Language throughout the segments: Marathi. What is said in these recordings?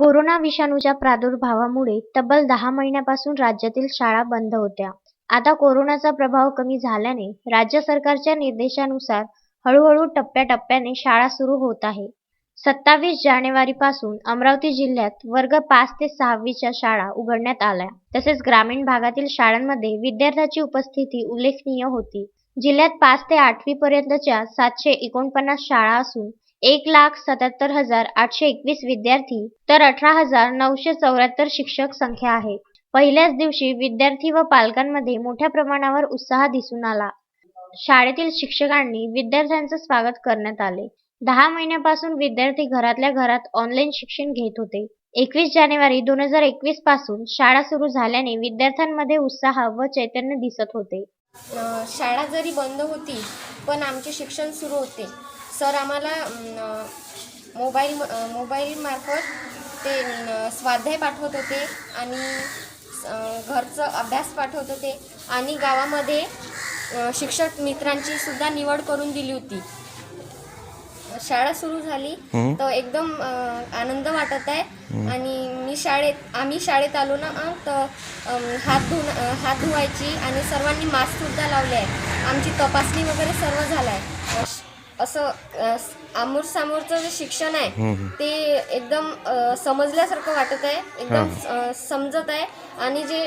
कोरोना विषाणूच्या प्रादुर्भावामुळे तब्बल दहा महिन्यापासून राज्यातील शाळा बंद होत्या. आता कोरोनाचा प्रभाव कमी झाल्याने राज्य सरकारच्या निर्देशानुसार हळूहळू टप्प्याटप्प्याने शाळा सुरू होत आहे. सत्तावीस जानेवारीपासून अमरावती जिल्ह्यात वर्ग पाच ते सहावीच्या शाळा उघडण्यात आल्या. तसेच ग्रामीण भागातील शाळांमध्ये विद्यार्थ्यांची उपस्थिती उल्लेखनीय होती. जिल्ह्यात पाच ते आठवी पर्यंतच्या सातशे एकोणपन्नास शाळा असून एक लाख सत्याहत्तर हजार आठशे एकवीस विद्यार्थी तर अठरा हजार नऊशे चौऱ्याहत्तर शिक्षक संख्या आहे. पहिल्याच दिवशी विद्यार्थी व पालकांमध्ये मोठ्या प्रमाणावर उत्साह दिसून आला. शाळेतील शिक्षकांनी विद्यार्थ्यांचं स्वागत करण्यात आले. दहा महिन्यापासून विद्यार्थी घरातल्या घरात ऑनलाईन शिक्षण घेत होते. एकवीस जानेवारी दोन हजार एकवीसपासून शाळा सुरू झाल्याने विद्यार्थ्यांमध्ये उत्साह व चैतन्य दिसत होते. शाळा जरी बंद होती पण आमचे शिक्षण सुरू होते सर आम्हाला मोबाईल मोबाईलमार्फत ते स्वाध्याय पाठवत होते आणि घरचं अभ्यास पाठवत होते आणि गावामध्ये शिक्षक मित्रांची सुद्धा निवड करून दिली होती. शाळा सुरू झाली तर एकदम आनंद वाटत आहे आणि मी शाळेत आम्ही शाळेत आलो ना तर हात धुन हात धुवायची आणि सर्वांनी मास्क सुद्धा लावले आहे आमची तपासणी वगैरे सर्व झालं आहे असं आमोर सामोरचं जे शिक्षण आहे ते एकदम समजल्यासारखं वाटत आहे एकदम समजत आहे आणि जे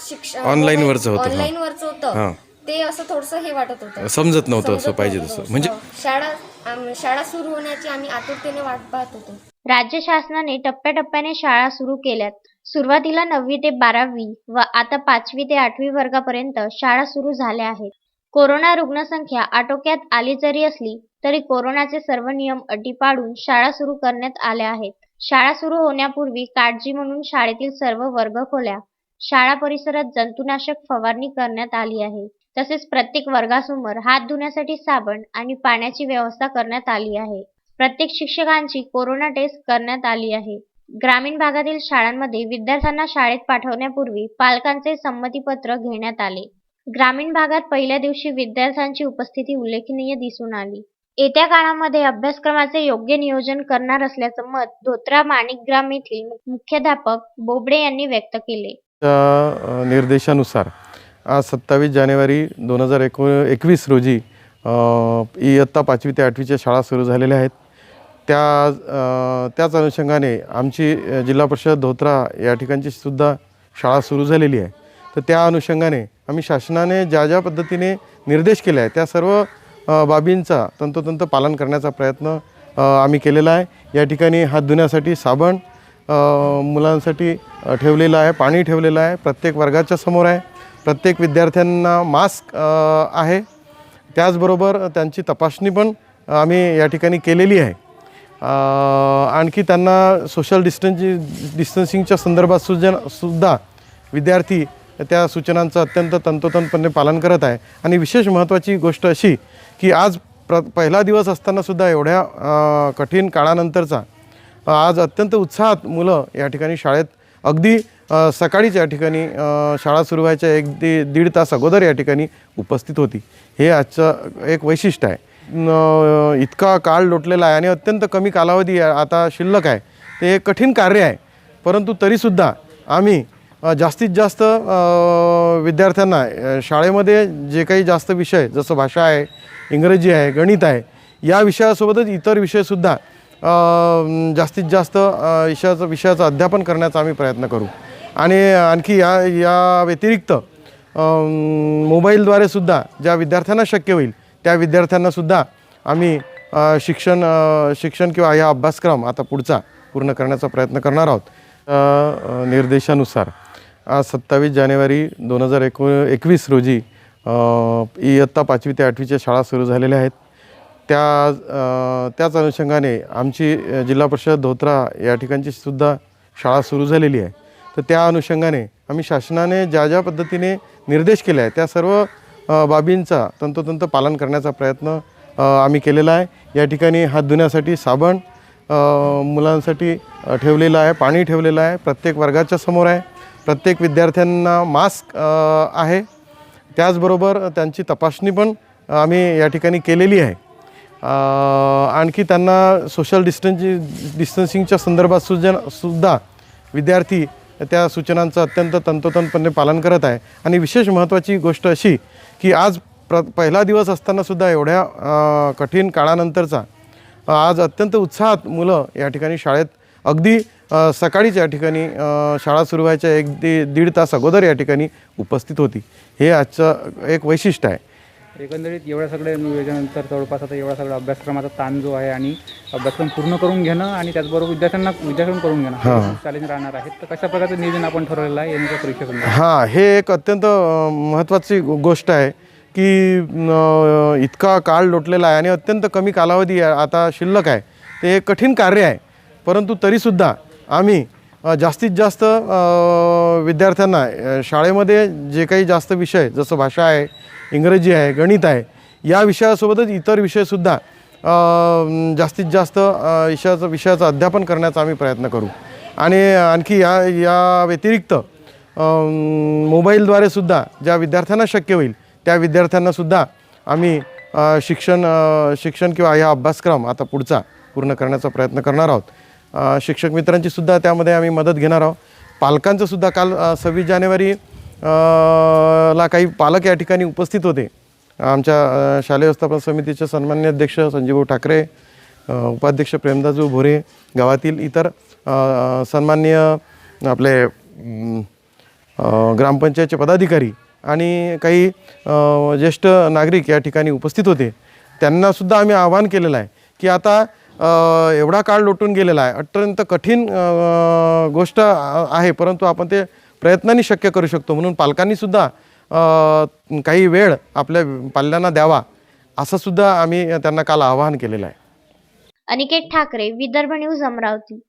शिक्षण Online वरचं होतं, हा. ऑनलाईन वरचं हा. होतं ते असं थोडंसं हे वाटत होतं समजत नव्हतं असं पाहिजे. तसं म्हणजे. शाळा शाळा सुरू होण्याची आम्ही आतुरतेने वाट पाहत होतो राज्य शासनाने टप्प्याटप्प्याने शाळा सुरू केल्यात. सुरुवातीला नववी ते बारावी व आता पाचवी ते आठवी वर्गापर्यंत शाळा सुरू झाल्या आहेत. कोरोना रुग्णसंख्या आटोक्यात आली जरी असली तरी कोरोनाचे सर्व नियम अटी पाळून शाळा सुरू करण्यात आल्या आहेत. शाळा सुरू होण्यापूर्वी काळजी म्हणून शाळेतील सर्व वर्गखोल्या, शाळा परिसरात जंतुनाशक फवारणी करण्यात आली आहे. तसेच प्रत्येक वर्गासमोर हात धुण्यासाठी साबण आणि पाण्याची व्यवस्था करण्यात आली आहे. प्रत्येक शिक्षकांची कोरोना टेस्ट करण्यात आली आहे. ग्रामीण भागातील शाळांमध्ये विद्यार्थ्यांना शाळेत पाठवण्यापूर्वी पालकांचे संमतीपत्र घेण्यात आले. ग्रामीण भागात पहिल्या दिवशी विद्यार्थ्यांची उपस्थिती उल्लेखनीय दिसून आली. येत्या काळामध्ये अभ्यासक्रमाचे योग्य नियोजन करणार असल्याचं मत धोत्रा माणिकग्राम येथील मुख्याध्यापक बोबडे यांनी व्यक्त केले. निर्देशानुसार आज सत्तावीस जानेवारी दोन हजार एको एकवीस रोजी इयत्ता पाचवी ते आठवीच्या शाळा सुरू झालेल्या आहेत त्या त्याच अनुषंगाने आमची जिल्हा परिषद धोत्रा या ठिकाणची सुद्धा शाळा सुरू झालेली आहे तर त्या अनुषंगाने आम्ही शासनाने ज्या ज्या पद्धतीने निर्देश केले आहे त्या सर्व बाबींचा तंतोतंत पालन करण्याचा प्रयत्न आम्ही केलेला आहे. या ठिकाणी हात धुण्यासाठी साबण मुलांसाठी ठेवलेलं आहे पाणी ठेवलेलं आहे. प्रत्येक वर्गाच्या समोर आहे. प्रत्येक विद्यार्थ्यांना मास्क आहे. त्याचबरोबर त्यांची तपासणी पण आम्ही या ठिकाणी केलेली आहे. आणखी त्यांना सोशल डिस्टन्सि डिस्टन्सिंगच्या संदर्भात सुजन सुद्धा विद्यार्थी त्या सूचनांचं अत्यंत तंतोतंतपणे पालन करत आहे. आणि विशेष महत्त्वाची गोष्ट अशी की आज प्र पहिला दिवस असतानासुद्धा एवढ्या कठीण काळानंतरचा आज अत्यंत उत्साहात मुलं या ठिकाणी शाळेत अगदी सकाळीच या ठिकाणी शाळा सुरू व्हायच्या एक दि दीड तास अगोदर या ठिकाणी उपस्थित होती. हे आजचं एक वैशिष्ट्य आहे. इतका काळ लोटलेला आहे आणि अत्यंत कमी कालावधी आता शिल्लक आहे. ते एक कठीण कार्य आहे. परंतु तरीसुद्धा आम्ही जास्तीत जास्त विद्यार्थ्यांना शाळेमध्ये जे काही जास्त विषय जसं भाषा आहे इंग्रजी आहे गणित आहे या विषयासोबतच इतर विषयसुद्धा जास्तीत जास्त विषयाचं विषयाचं अध्यापन करण्याचा आम्ही प्रयत्न करू. आणि आणखी या या व्यतिरिक्त मोबाईलद्वारेसुद्धा मोबाईलद्वारे सुद्धा ज्या विद्यार्थ्यांना शक्य होईल त्या विद्यार्थ्यांनासुद्धा आम्ही शिक्षण शिक्षण किंवा या अभ्यासक्रम आता पुढचा पूर्ण करण्याचा प्रयत्न करणार आहोत. निर्देशानुसार. आज सत्तावीस जानेवारी दोन हजार एको एकवीस रोजी इयत्ता पाचवी ते आठवीच्या शाळा सुरू झालेल्या आहेत. त्या त्याच अनुषंगाने आमची जिल्हा परिषद धोत्रा या ठिकाणची सुद्धा शाळा सुरू झालेली आहे. तर त्या अनुषंगाने आम्ही शासनाने ज्या ज्या पद्धतीने निर्देश केले आहे त्या सर्व बाबींचा तंतोतंत पालन करण्याचा प्रयत्न आम्ही केलेला आहे. या ठिकाणी हात धुण्यासाठी साबण मुलांसाठी ठेवलेलं आहे पाणी ठेवलेलं आहे. प्रत्येक वर्गाच्या समोर आहे. प्रत्येक विद्यार्थ्यांना मास्क आहे. त्याचबरोबर त्यांची तपासणी पण आम्ही या ठिकाणी केलेली आहे. आणखी त्यांना सोशल डिस्टन्सि डिस्टन्सिंगच्या संदर्भात सुजन सुद्धा विद्यार्थी त्या सूचनांचं अत्यंत तंतोतंतपणे पालन करत आहे. आणि विशेष महत्त्वाची गोष्ट अशी की आज प्र पहिला दिवस असतानासुद्धा एवढ्या कठीण काळानंतरचा आज अत्यंत उत्साहात मुलं या ठिकाणी शाळेत अगदी सकाळीच या ठिकाणी शाळा सुरू व्हायच्या एक दि दीड तास अगोदर या ठिकाणी उपस्थित होती. हे आजचं एक वैशिष्ट्य आहे. एकंदरीत एवढ्या सगळ्या नियोजनानंतर जवळपास आता एवढा सगळा अभ्यासक्रमाचा ताण जो आहे आणि अभ्यासक्रम पूर्ण करून घेणं आणि त्याचबरोबर विद्यार्थ्यांना विद्यार्थ्यांना करून घेणं हां. चॅलेंज राहणार आहे तर कशा प्रकारचं नियोजन आपण ठरवलेलं आहे येण्याच्या परीक्षेसंदर्भात? हां हे एक अत्यंत महत्त्वाची गोष्ट आहे की इतका काळ लोटलेला आहे आणि अत्यंत कमी कालावधी आता शिल्लक आहे. ते एक कठीण कार्य आहे. परंतु तरीसुद्धा आम्ही जास्तीत जास्त विद्यार्थ्यांना शाळेमध्ये जे काही जास्त विषय जसं भाषा आहे इंग्रजी आहे गणित आहे या विषयासोबतच इतर विषयसुद्धा जास्तीत जास्त विषयाचं विषयाचं अध्यापन करण्याचा आम्ही प्रयत्न करू. आणि आणखी या या व्यतिरिक्त मोबाईलद्वारेसुद्धा मोबाईलद्वारे सुद्धा ज्या विद्यार्थ्यांना शक्य होईल त्या विद्यार्थ्यांनासुद्धा आम्ही शिक्षण शिक्षण किंवा हा अभ्यासक्रम आता पुढचा पूर्ण करण्याचा प्रयत्न करणार आहोत. शिक्षक मित्रांची सुद्धा त्यामध्ये आम्ही मदत घेणार आहोत. पालकांचं सुद्धा काल सव्वीस जानेवारी ला काही पालक या ठिकाणी उपस्थित होते. आमच्या शालेय व्यवस्थापन समितीचे सन्मान्य अध्यक्ष संजीवभाऊ ठाकरे उपाध्यक्ष प्रेमदासू भोरे गावातील इतर सन्मान्य आपले ग्रामपंचायतचे पदाधिकारी आणि काही ज्येष्ठ नागरिक या ठिकाणी उपस्थित होते. त्यांनासुद्धा आम्ही आवाहन केलेलं आहे की आता एवढा काळ लोटून गेलेला आहे. अत्यंत कठीण गोष्ट आहे. परंतु आपण ते प्रयत्नांनी शक्य करू शकतो. म्हणून पालकांनीसुद्धा काही वेळ आपल्या पाल्यांना द्यावा. असं सुद्धा आम्ही त्यांना काल आवाहन केलेलं आहे. अनिकेत ठाकरे विदर्भ न्यूज अमरावती.